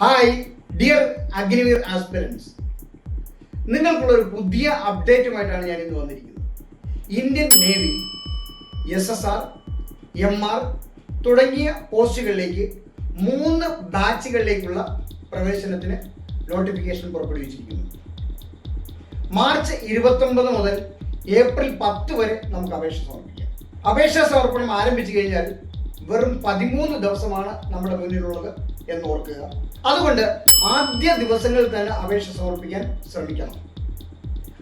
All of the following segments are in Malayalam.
ഹായ് ഡിയർ അഗ്നിവീർ ആസ്പിരൻസ് നിങ്ങൾക്കുള്ള ഒരു പുതിയ അപ്ഡേറ്റുമായിട്ടാണ് ഞാൻ ഇന്ന് വന്നിരിക്കുന്നത്. Indian Navy S S R M R തുടങ്ങിയ പോസ്റ്റുകളിലേക്ക് മൂന്ന് ബാച്ചുകളിലേക്കുള്ള പ്രവേശനത്തിന് നോട്ടിഫിക്കേഷൻ പുറപ്പെടുവിച്ചിരിക്കുന്നു. മാർച്ച് ഇരുപത്തൊമ്പത് മുതൽ ഏപ്രിൽ പത്ത് വരെ നമുക്ക് അപേക്ഷ സമർപ്പിക്കാം. അപേക്ഷാ സമർപ്പണം ആരംഭിച്ചു കഴിഞ്ഞാൽ വെറും പതിമൂന്ന് ദിവസമാണ് നമ്മുടെ മുന്നിലുള്ളത്. എന്ന് ഓർക്കുക. അതുകൊണ്ട് ആദ്യ ദിവസങ്ങളിൽ തന്നെ അപേക്ഷ സമർപ്പിക്കാൻ ശ്രമിക്കണം.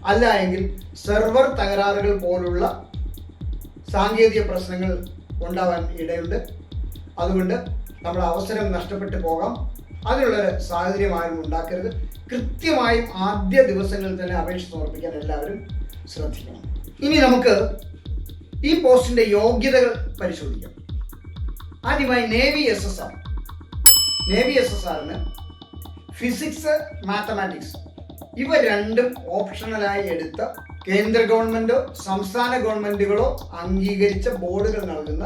അല്ല എങ്കിൽ സെർവർ തകരാറുകൾ പോലുള്ള സാങ്കേതിക പ്രശ്നങ്ങൾ ഉണ്ടാവാൻ ഇടയുണ്ട്. അതുകൊണ്ട് നമ്മുടെ അവസരം നഷ്ടപ്പെട്ടു പോകാം. അതിനുള്ളൊരു സാഹചര്യം ആരും ഉണ്ടാക്കരുത്. കൃത്യമായും ആദ്യ ദിവസങ്ങളിൽ തന്നെ അപേക്ഷ സമർപ്പിക്കാൻ എല്ലാവരും ശ്രദ്ധിക്കണം. ഇനി നമുക്ക് ഈ പോസ്റ്റിന്റെ യോഗ്യതകൾ പരിശോധിക്കാം. ആദ്യമായി Navy S S R Navy S S ആറിന് ഫിസിക്സ് മാത്തമാറ്റിക്സ് ഇവ രണ്ടും ഓപ്ഷണലായി എടുത്ത കേന്ദ്ര ഗവൺമെന്റോ സംസ്ഥാന ഗവൺമെന്റുകളോ അംഗീകരിച്ച ബോർഡുകൾ നൽകുന്ന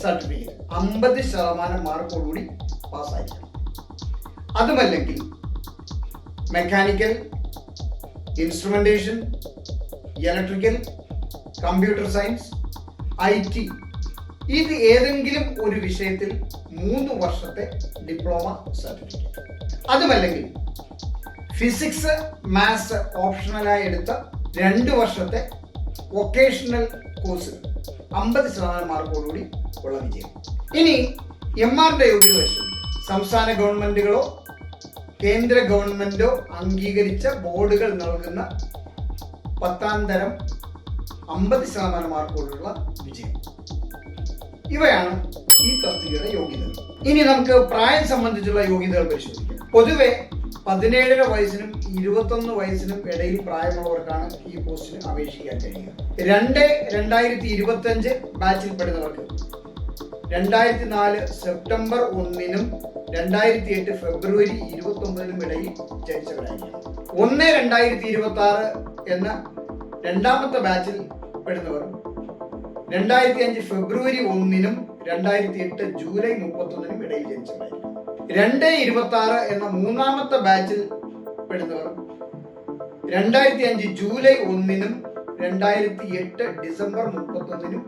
സർട്ടിഫിക്കറ്റ് അമ്പത് ശതമാനം മാർക്കോടുകൂടി പാസ്സായിരിക്കണം അതുമല്ലെങ്കിൽ mechanical instrumentation electrical computer science I T ഇത് ഏതെങ്കിലും ഒരു വിഷയത്തിൽ മൂന്ന് വർഷത്തെ ഡിപ്ലോമ സർട്ടിഫിക്കറ്റ് അതുമല്ലെങ്കിൽ ഫിസിക്സ് മാത്സ് ഓപ്ഷണലായി എടുത്ത രണ്ട് വർഷത്തെ വൊക്കേഷണൽ കോഴ്സ് അമ്പത് ശതമാനം മാർക്കോടുകൂടി ഉള്ള വിജയം. ഇനി എം യോഗ്യത പരിശോധിക്കാം സംസ്ഥാന ഗവൺമെന്റുകളോ കേന്ദ്ര ഗവൺമെന്റോ അംഗീകരിച്ച ബോർഡുകൾ നൽകുന്ന പത്താം തരം അമ്പത് ശതമാനം മാർക്കോടുള്ള വിജയം. ഇവയാണ് ഈ തസ്തികയുടെ യോഗ്യതകൾ. ഇനി നമുക്ക് പ്രായം സംബന്ധിച്ചുള്ള യോഗ്യതകൾ പരിശോധിക്കാം. പൊതുവെ പതിനേഴര വയസ്സിനും ഇരുപത്തൊന്ന് വയസ്സിനും ഇടയിൽ പ്രായമുള്ളവർക്കാണ് ഈ പോസ്റ്റിന് അപേക്ഷിക്കാൻ കഴിയുക. രണ്ട് രണ്ടായിരത്തി ഇരുപത്തി അഞ്ച് ബാച്ചിൽപ്പെടുന്നവർക്ക് രണ്ടായിരത്തി നാല് സെപ്റ്റംബർ ഒന്നിനും രണ്ടായിരത്തി എട്ട് ഫെബ്രുവരി ഇരുപത്തി ഒമ്പതിനും ഇടയിൽ ജനിച്ചവരായിരിക്കും. ഒന്ന് രണ്ടായിരത്തി ഇരുപത്തി ആറ് എന്ന രണ്ടാമത്തെ ബാച്ചിൽ പെടുന്നവർ രണ്ടായിരത്തി അഞ്ച് ഫെബ്രുവരി ഒന്നിനും രണ്ടായിരത്തി എട്ട് ജൂലൈ മുപ്പത്തൊന്നിനും ഇടയിൽ ജനിച്ചവരായിരിക്കും രണ്ട് ഇരുപത്തി ആറ് എന്ന മൂന്നാമത്തെ ബാച്ചിൽ പെടുന്നവർ രണ്ടായിരത്തി അഞ്ച് ജൂലൈ ഒന്നിനും രണ്ടായിരത്തി എട്ട് ഡിസംബർ മുപ്പത്തൊന്നിനും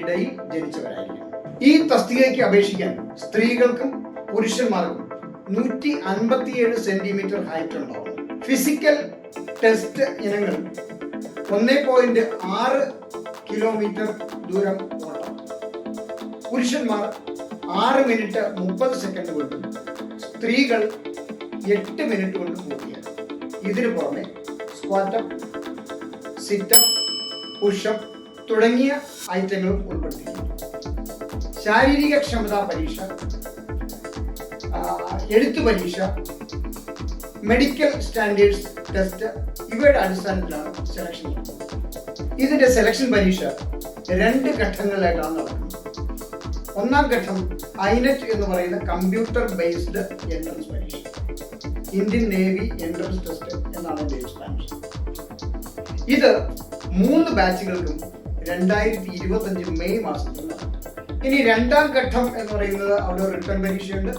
ഇടയിൽ ജനിച്ചവരായിരിക്കും. ഈ തസ്തികയ്ക്ക് അപേക്ഷിക്കാൻ സ്ത്രീകൾക്കും പുരുഷന്മാർക്കും നൂറ്റി അൻപത്തിയേഴ് സെന്റിമീറ്റർ ഹൈറ്റ് ഉണ്ടാവും. ഫിസിക്കൽ ടെസ്റ്റ് ഇനങ്ങൾ ഒന്നേ പോയിന്റ് ആറ് കിലോമീറ്റർ ദൂരം ഓട്ടം. പുരുഷന്മാർ ആറ് മിനിറ്റ് മുപ്പത് സെക്കൻഡ് കൊണ്ട് സ്ത്രീകൾ എട്ട് മിനിറ്റ് കൊണ്ട് പൂർത്തിയാക്കും ഇതിനു പുറമെ സ്ക്വാറ്റപ്പ് സിറ്റപ്പ് പുഷപ്പ് തുടങ്ങിയ ഐറ്റങ്ങളും ഉൾപ്പെടുത്തിയിട്ടുണ്ട്. ശാരീരിക ക്ഷമതാ പരീക്ഷ എഴുത്തു പരീക്ഷ മെഡിക്കൽ സ്റ്റാൻഡേർഡ്സ് ടെസ്റ്റ് ഇവയുടെ അടിസ്ഥാനത്തിലാണ് സെലക്ഷൻ ഇതിന്റെ സെലക്ഷൻ പരീക്ഷ രണ്ട് ഘട്ടങ്ങളിലായിട്ടാണ് നടക്കുന്നത്. ഒന്നാം ഘട്ടം ഐനെറ്റ് എന്ന് പറയുന്ന കമ്പ്യൂട്ടർ ബേസ്ഡ് എൻട്രൻസ് പരീക്ഷ. ഇന്ത്യൻ നേവി എൻട്രൻസ് ടെസ്റ്റ് എന്നാണ് എന്റെ എക്സ്പാൻഷൻ ഇത് മൂന്ന് ബാച്ചുകൾക്കും രണ്ടായിരത്തി ഇരുപത്തി അഞ്ച് മെയ് മാസത്തിൽ ഇനി രണ്ടാം ഘട്ടം എന്ന് പറയുന്നത് അവിടെ റിട്ടേൺ പരീക്ഷയുണ്ട്.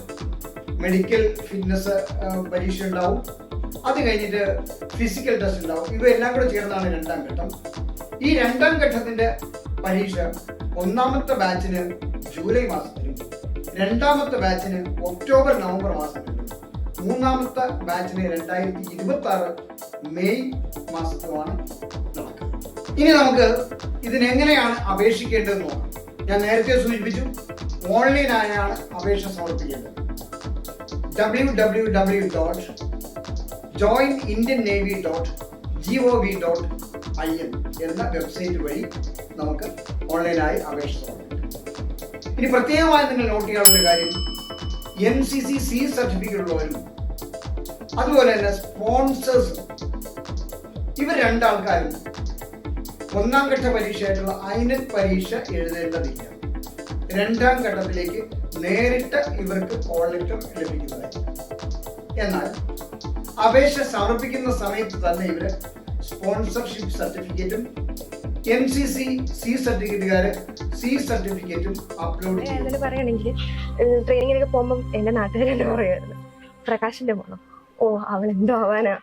മെഡിക്കൽ ഫിറ്റ്നസ് പരീക്ഷ ഉണ്ടാവും അത് കഴിഞ്ഞിട്ട് ഫിസിക്കൽ ടെസ്റ്റ് ഉണ്ടാവും. ഇവയെല്ലാം കൂടെ ചേർന്നാണ് രണ്ടാം ഘട്ടം. ഈ രണ്ടാം ഘട്ടത്തിന്റെ പരീക്ഷ ഒന്നാമത്തെ ബാച്ചിന് ജൂലൈ മാസത്തിലും രണ്ടാമത്തെ ബാച്ചിന് ഒക്ടോബർ നവംബർ മാസത്തിലും മൂന്നാമത്തെ ബാച്ചിന് രണ്ടായിരത്തി ഇരുപത്തി ആറ് മെയ് മാസത്തിലുമാണ് നടക്കുന്നത് ഇനി നമുക്ക് ഇതിനെങ്ങനെയാണ് അപേക്ഷിക്കേണ്ടത് നോക്കാം. ഞാൻ നേരത്തെ സൂചിപ്പിച്ചു ഓൺലൈനായാണ് അപേക്ഷ സമർപ്പിക്കേണ്ടത്. W W W dot join Indian Navy dot G O V dot I N എന്ന വെബ്സൈറ്റ് വഴി നമുക്ക് ഓൺലൈനായി അപേക്ഷ ഇനി പ്രത്യേകമായി നിങ്ങൾ നോട്ട് ചെയ്യാനുള്ള ഒരു കാര്യം N C C C certificate ഉള്ളവരും അതുപോലെ തന്നെ സ്പോൺസേഴ്സ് ഇവർ രണ്ടാൾക്കാരും ഒന്നാം ഘട്ട പരീക്ഷയായിട്ടുള്ള ഐനറ്റ് പരീക്ഷ എഴുതേണ്ടതില്ല. രണ്ടാം ഘട്ടത്തിലേക്ക് നേരിട്ട് ഇവർക്ക് കോൾ ലെറ്റർ ലഭിക്കുന്നതായിരിക്കും. എന്നാൽ അപേക്ഷ സമർപ്പിക്കുന്ന സമയത്ത് തന്നെ ഇവർ സ്പോൺസർഷിപ്പ് സർട്ടിഫിക്കറ്റും എം സി സി സി സർട്ടിഫിക്കറ്റുകാര് സി സർട്ടിഫിക്കറ്റും അപ്ലോഡ് ചെയ്യും. പറയുകയാണെങ്കിൽ ട്രെയിനിങ്ങിനൊക്കെ പോകുമ്പോൾ എന്റെ നാട്ടുകാർ തന്നെ പറയുമായിരുന്നു പ്രകാശിന്റെ മോളോ ഓ അവൾ എന്തോ ആവാനാ.